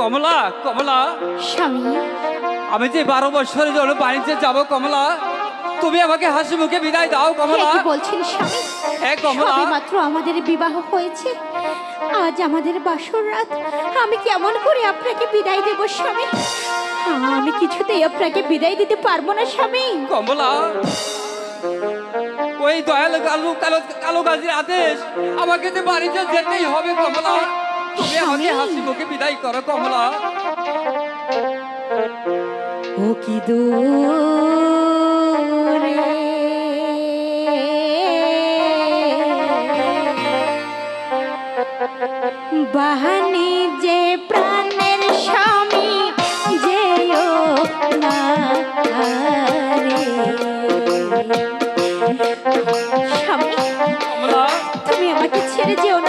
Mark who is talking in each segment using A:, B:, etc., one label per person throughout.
A: কমলা কমলা।
B: স্বামী।
A: আমি যে বারো বছরের জন্য বাণিজ্যে যাব কমলা তুমি আমাকে হাসি মুখে বিদায় দাও কমলা।
B: কি বলছেন স্বামী?
A: হ্যাঁ কমলা।
B: মাত্র আমাদের বিবাহ হয়েছে। আজ আমাদের বাসর রাত। আমি কেমন করে আপনাকে বিদায় দেব স্বামী? আমি কিছুতেই আপনাকে বিদায় দিতে পারব না স্বামী।
A: কমলা ওই দয়ালু কালো কালো কালো গাছের আদেশ আমাকে যে বাড়িতে যেতেই হবে কমলা। তুমি আমাকে। হাসি মুখে বিদায় করো কমলা।
B: ও কি বাহানি যে প্রাণের স্বামী যেও স্বামী তুমি আমাকে ছেড়ে যেও না।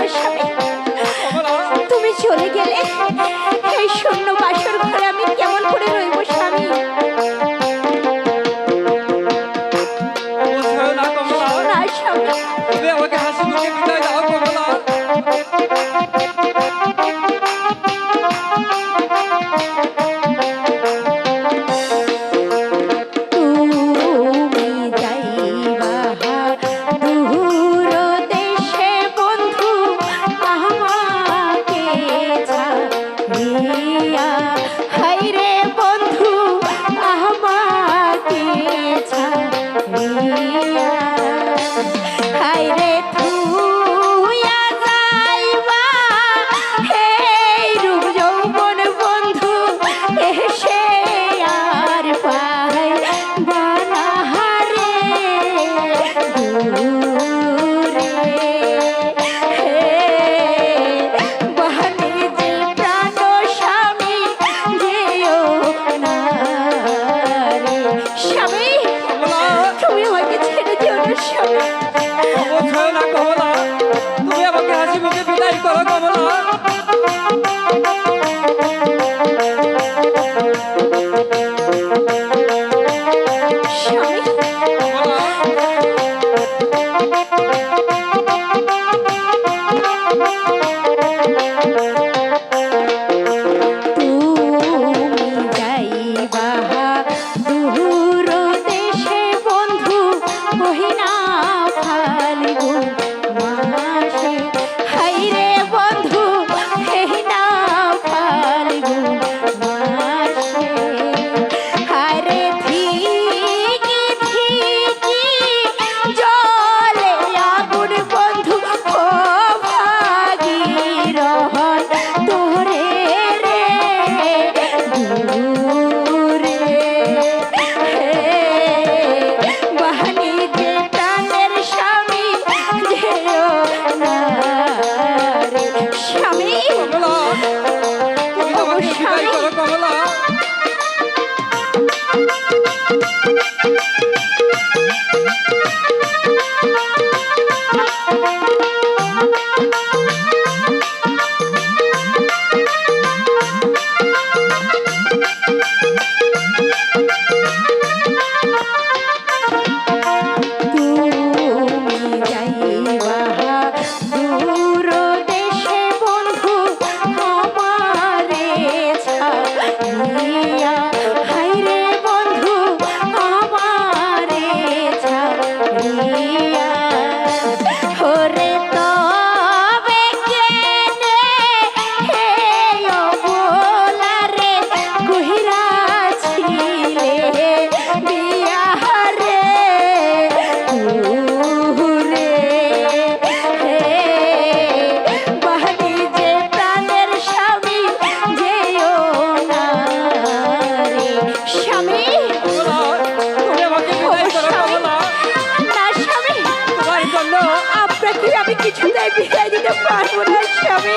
B: দিতে পারব না স্বামী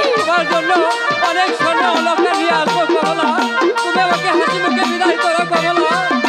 A: নিয়ে আসব কমলা তুমি আমাকে হাসি মুখে বিদায় করো কমলা